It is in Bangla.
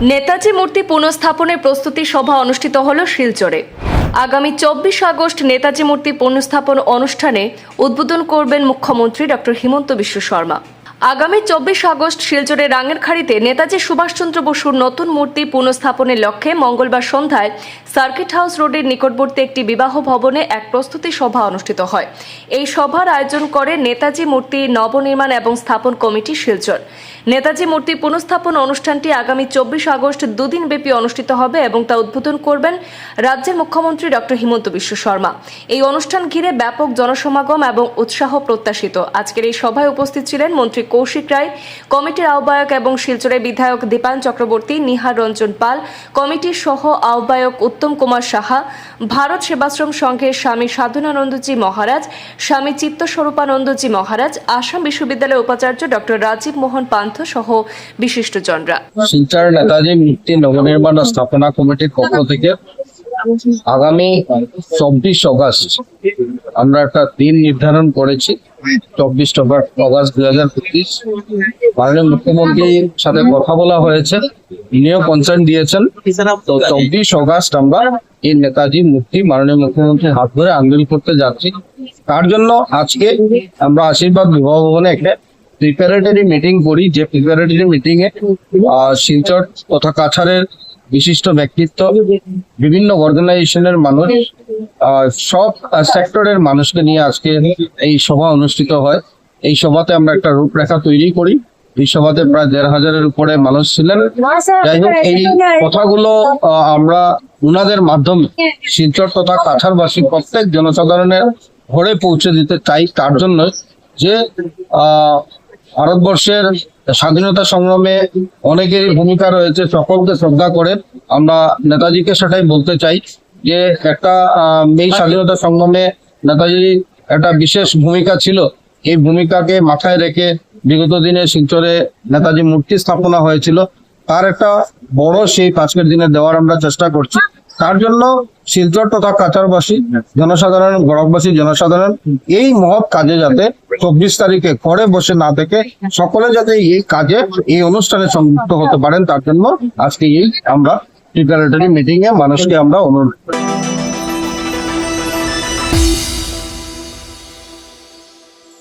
নেতাজি মূর্তি পুনঃস্থাপনের প্রস্তুতি সভা অনুষ্ঠিত হল শিলচরে। আগামী চব্বিশ আগস্ট নেতাজি মূর্তি পুনঃস্থাপন অনুষ্ঠানে উদ্বোধন করবেন মুখ্যমন্ত্রী ডক্টর হিমন্ত বিশ্ব শর্মা। আগামী চব্বিশ আগস্ট শিলচরের রাঙেরখাড়িতে নেতাজি সুভাষচন্দ্র বসুর নতুন মূর্তি পুনঃস্থাপনের লক্ষ্যে মঙ্গলবার সন্ধ্যায় সার্কিট হাউস রোডের নিকটবর্তী একটি বিবাহ ভবনে এক প্রস্তুতি সভা অনুষ্ঠিত হয়। এই সভার আয়োজন করে নেতাজি মূর্তি নবনির্মাণ এবং স্থাপন কমিটি শিলচর। নেতাজি মূর্তি পুনঃস্থাপন অনুষ্ঠানটি আগামী চব্বিশ আগস্ট দুদিন ব্যাপী অনুষ্ঠিত হবে এবং তা উদ্বোধন করবেন রাজ্যের মুখ্যমন্ত্রী ডক্টর হিমন্ত বিশ্ব শর্মা। এই অনুষ্ঠান ঘিরে ব্যাপক জনসমাগম এবং উৎসাহ প্রত্যাশিত। আজকের এই সভায় উপস্থিত ছিলেন মন্ত্রী কৌশিক রায়, কমিটির আহ্বায়ক এবং শিলচরের বিধায়ক দীপায়ন চক্রবর্তী, নিহার রঞ্জন পাল, কমিটির সহ আহ্বায়ক উত্তম কুমার সাহা, ভারত সেবাশ্রম সংঘের স্বামী সাধনানন্দজি মহারাজ, স্বামী চিত্তস্বরূপানন্দজি মহারাজ, আসাম বিশ্ববিদ্যালয়ের উপাচার্য ডক্টর রাজীব মোহন পান্থ সহ শিলচর নেতাজি মূর্তি নবনির্মাণ স্থাপনা কমিটির পক্ষ থেকে আগামী চব্বিশ আমরা একটা দিন নির্ধারণ করেছি, চব্বিশ দুই হাজার পঁচিশ। মাননীয় মুখ্যমন্ত্রীর সাথে কথা বলা হয়েছে ইনিও কনসার্ন দিয়েছেন। তো চব্বিশ অগস্ট আমরা এই নেতাজি মূর্তি মাননীয় মুখ্যমন্ত্রীর হাত ধরে আন্দোলন করতে যাচ্ছি। তার জন্য আজকে আমরা আশীর্বাদ বিবাহ ভবনে একটা প্রিপারেটরি মিটিং করি, যে প্রিপারেটরি মিটিং এ শিলচর তথা কাছাড়ের বিশিষ্ট ব্যক্তিত্ব, বিভিন্ন অর্গানাইজেশনের মানুষ সব সেক্টরের মানুষকে নিয়ে আজকে এই সভা অনুষ্ঠিত হয়। এই সভাতে আমরা একটা রূপরেখা তৈরি করি। এই সভাতে প্রায় দেড় হাজারের উপরে মানুষ ছিলেন। যাই হোক, এই কথাগুলো আমরা উনাদের মাধ্যমে শিলচর তথা কাছাড়বাসী প্রত্যেক জনসাধারণের ঘরে পৌঁছে দিতে চাই। তার জন্য যে ভারতবর্ষের স্বাধীনতা সংগ্রামে অনেকেরই ভূমিকা রয়েছে, সকলকে শ্রদ্ধা করে। আমরা নেতাজিকে সেটাই বলতে চাই যে একটা এই স্বাধীনতা সংগ্রামে নেতাজির একটা বিশেষ ভূমিকা ছিল। এই ভূমিকাকে মাথায় রেখে বিগত দিনে শিলচরে নেতাজি মূর্তি স্থাপনা হয়েছিল। তার একটা বড় সেই আজকের দিনে দেওয়ার আমরা চেষ্টা করছি। তার জন্য শিলচর তথা কাছাড়বাসী, জনসাধারণ, গড়কবাসী, জনসাধারণ, এই মহৎ কাজে যাতে চব্বিশ তারিখে ঘরে বসে না থেকে সকলে যাতে এই কাজে, এই অনুষ্ঠানে সংযুক্ত হতে পারেন, তার জন্য আজকে এই আমরা প্রিপারেটরি মিটিং এ মানুষকে আমরা অনুরোধ করি।